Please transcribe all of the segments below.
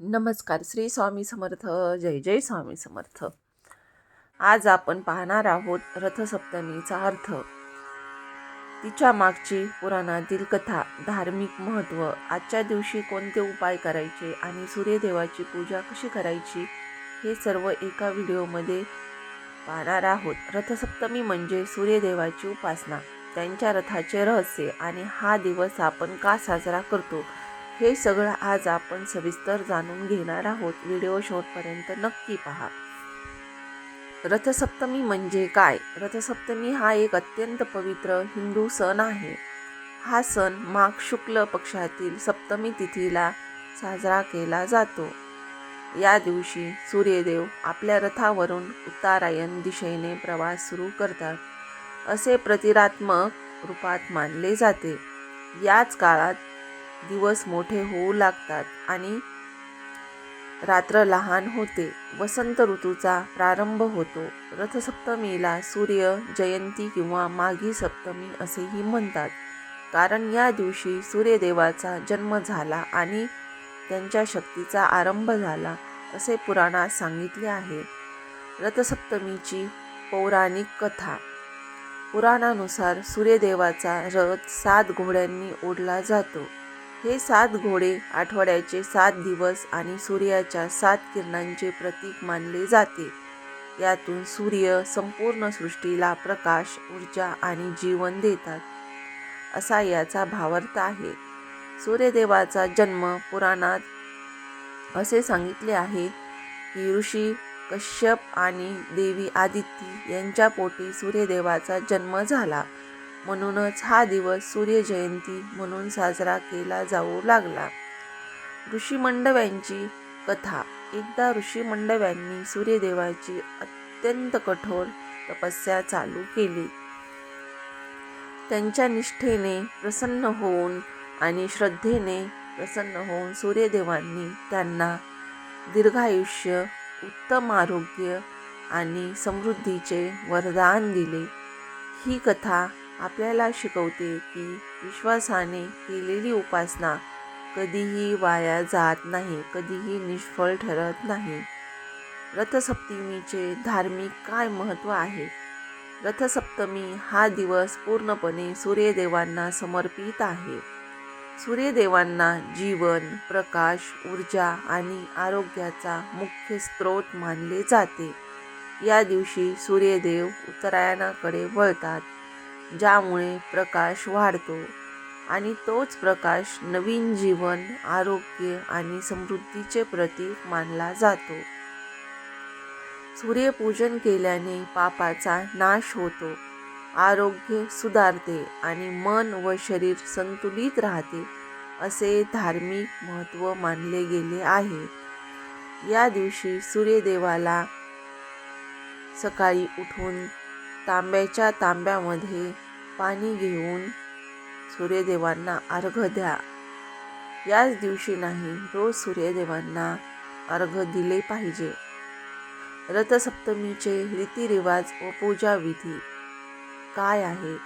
नमस्कार श्री स्वामी समर्थ जय जय स्वामी समर्थ. आज आपण पाहणार आहोत रथसप्तमीचा अर्थ. तिच्या मागची पुराणातील कथा धार्मिक महत्त्व आजच्या दिवशी कोणते उपाय करायचे आणि सूर्यदेवाची पूजा कशी करायची हे सर्व एका व्हिडिओमध्ये पाहणार आहोत. रथसप्तमी म्हणजे सूर्यदेवाची उपासना. त्यांच्या रथाचे रहस्य आणि हा दिवस आपण का साजरा करतो हे सगळं आज आपण सविस्तर जाणून घेणार आहोत. व्हिडिओ शॉर्टपर्यंत नक्की पहा. रथसप्तमी म्हणजे काय? रथसप्तमी हा एक अत्यंत पवित्र हिंदू सण आहे. हा सण माघ शुक्ल पक्षातील सप्तमी तिथीला साजरा केला जातो. या दिवशी सूर्यदेव आपल्या रथावरून उत्तरायण दिशेने प्रवास सुरू करतात. असे प्रतिरात्मक रूपात मानले जाते. याच काळात दिवस मोठे होऊ लागतात आणि रात्र लहान होते. वसंत ऋतूचा प्रारंभ होतो. रथसप्तमीला सूर्य जयंती किंवा माघी सप्तमी असेही म्हणतात. कारण या दिवशी सूर्यदेवाचा जन्म झाला आणि त्यांच्या शक्तीचा आरंभ झाला असे पुराणात सांगितले आहे. रथसप्तमीची पौराणिक कथा. पुराणानुसार सूर्यदेवाचा रथ सात घोड्यांनी ओढला जातो. हे सात घोडे आठवड्याचे सात दिवस आणि सूर्याच्या सात किरणांचे प्रतीक मानले जाते. यातून सूर्य संपूर्ण सृष्टीला प्रकाश ऊर्जा आणि जीवन देतात. असा याचा भावार्थ आहे. सूर्यदेवाचा जन्म पुराणात असे सांगितले आहे की ऋषी कश्यप आणि देवी आदित्य यांच्या पोटी सूर्यदेवाचा जन्म झाला. म्हणूनच हा दिवस सूर्यजयंती म्हणून साजरा केला जाऊ लागला. ऋषीमंडव्यांची कथा. एकदा ऋषीमंडव्यांनी सूर्यदेवाची अत्यंत कठोर तपस्या चालू केली. त्यांच्या निष्ठेने प्रसन्न होऊन आणि श्रद्धेने प्रसन्न होऊन सूर्यदेवांनी त्यांना दीर्घायुष्य उत्तम आरोग्य आणि समृद्धीचे वरदान दिले. ही कथा आपल्याला शिकवते की विश्वासाने केलेली उपासना कधीही वाया जात नाही कधीही निष्फळ ठरत नाही. रथसप्तमीचे धार्मिक काय महत्त्व आहे? रथसप्तमी हा दिवस पूर्णपणे सूर्यदेवांना समर्पित आहे. सूर्यदेवांना जीवन प्रकाश ऊर्जा आणि आरोग्याचा मुख्य स्रोत मानले जाते. या दिवशी सूर्यदेव उत्तरायणाकडे वळतात. ज्यामुळे प्रकाश वाढतो आणि तोच प्रकाश नवीन जीवन आरोग्य आणि समृद्धीचे प्रतीक मानला जातो. सूर्यपूजन केल्याने पापाचा नाश होतो आरोग्य सुधारते आणि मन व शरीर संतुलित राहते असे धार्मिक महत्त्व मानले गेले आहे. या दिवशी सूर्यदेवाला सकाळी उठून तांब्याच्या तांब्यामध्ये पाणी घेऊन सूर्यदेवांना अर्घ द्या. याच दिवशी नाही रोज सूर्यदेवांना अर्घ दिले पाहिजे. रथसप्तमीचे रीतिरिवाज व पूजाविधी काय आहे?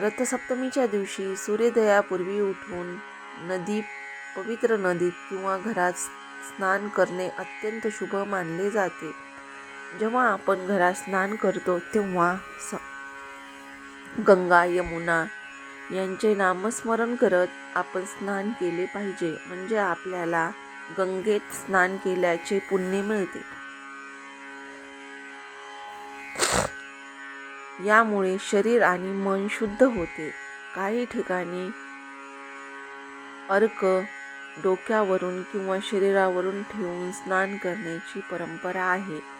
रथसप्तमीच्या दिवशी सूर्योदयापूर्वी उठून नदी पवित्र नदीत किंवा घरात स्नान करणे अत्यंत शुभ मानले जाते. जेव्हा आपण घरात स्नान करतो तेव्हा स गंगा यमुना यांचे नामस्मरण करत आपण स्नान केले पाहिजे. म्हणजे आपल्याला गंगेत स्नान केल्याचे पुण्य मिळते. यामुळे शरीर आणि मन शुद्ध होते. काही ठिकाणी अर्क डोक्यावरून किंवा शरीरावरून ठेवून स्नान करण्याची परंपरा आहे.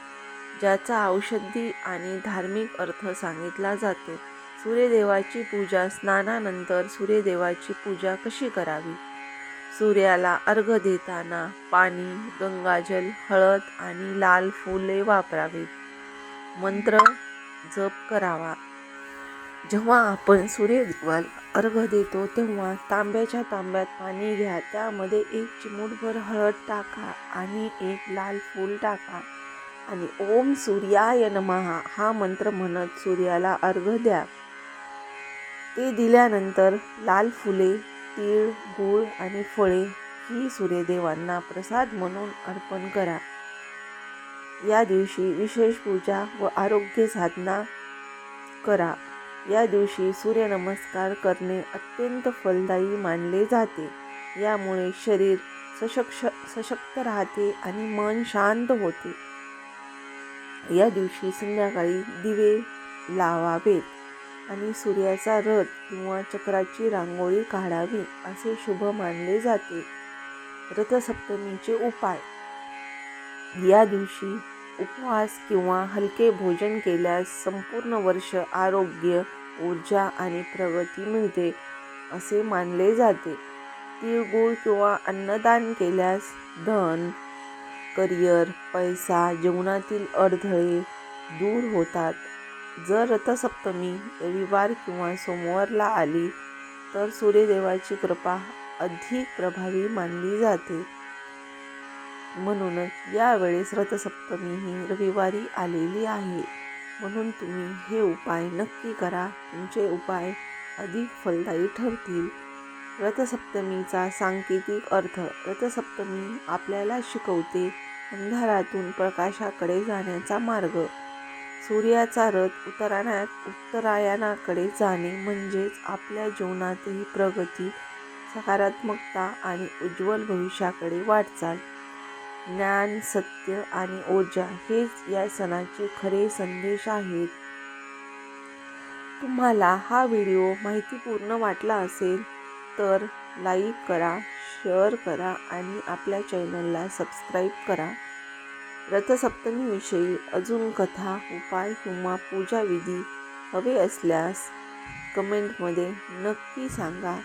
ज्याचा औषधी आणि धार्मिक अर्थ सांगितला जातो. सूर्यदेवाची पूजा स्नानानंतर सूर्यदेवाची पूजा कशी करावी? सूर्याला अर्घ देताना पाणी गंगाजल हळद आणि लाल फुले वापरावीत. मंत्र जप करावा. जेव्हा आपण सूर्यदेवाला अर्घ देतो तेव्हा तांब्याच्या तांब्यात पाणी घ्या. त्यामध्ये एक चिमूटभर हळद टाका आणि एक लाल फूल टाका. आणि ओम सूर्याय नमहा हा मंत्र म्हणत सूर्याला अर्घ द्या. ते दिल्यानंतर लाल फुले तीळ गूळ आणि फळे ही सूर्यदेवांना प्रसाद म्हणून अर्पण करा. या दिवशी विशेष पूजा व आरोग्य साधना करा. या दिवशी सूर्यनमस्कार करणे अत्यंत फलदायी मानले जाते. यामुळे शरीर सशक्ष सशक्त राहते आणि मन शांत होते. या दिवशी संध्याकाळी दिवे लावावेत आणि सूर्याचा रथ किंवा चक्राची रांगोळी काढावी असे शुभ मानले जाते. रथसप्तमीचे उपाय. या दिवशी उपवास किंवा हलके भोजन केल्यास संपूर्ण वर्ष आरोग्य ऊर्जा आणि प्रगती मिळते असे मानले जाते. तिळगुळ किंवा अन्नदान केल्यास धन करिअर पैसा जीवनातील अडथळे दूर होतात. जर रथसप्तमी रविवार किंवा सोमवारला आली तर सूर्यदेवाची कृपा अधिक प्रभावी मानली जाते. म्हणूनच यावेळेस रथसप्तमी ही रविवारी आलेली आहे. म्हणून तुम्ही हे उपाय नक्की करा. तुमचे उपाय अधिक फलदायी ठरतील. रथसप्तमीचा सांकेतिक अर्थ रथसप्तमी आपल्याला शिकवते अंधारातून प्रकाशाकडे जाण्याचा मार्ग. सूर्याचा रथ उत्तरायणात उत्तरायणाकडे जाणे म्हणजेच आपल्या जीवनातही प्रगती सकारात्मकता आणि उज्ज्वल भविष्याकडे वाटचाल. ज्ञान सत्य आणि ऊर्जा हेच या सणाचे खरे संदेश आहेत. तुम्हाला हा व्हिडिओ माहितीपूर्ण वाटला असेल तर लाईक करा शेअर करा आणि आपल्या चॅनलला सबस्क्राईब करा. रथसप्तमीविषयी अजून कथा उपाय किंवा पूजाविधी हवे असल्यास कमेंटमध्ये नक्की सांगा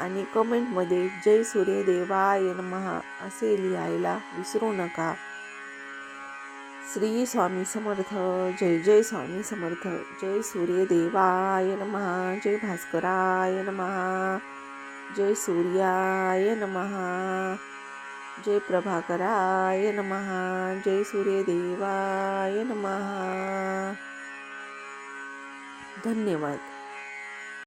आणि कमेंटमध्ये जय सूर्यदेवाय महा असे लिहायला विसरू नका. श्री स्वामी समर्थ जय जय स्वामी समर्थ जय सूर्यदेवाय महा जय भास्कराय महा जय सूर्याय नमहा जय प्रभाकराय नमहा जय सूर्यदेवाय नमहा धन्यवाद।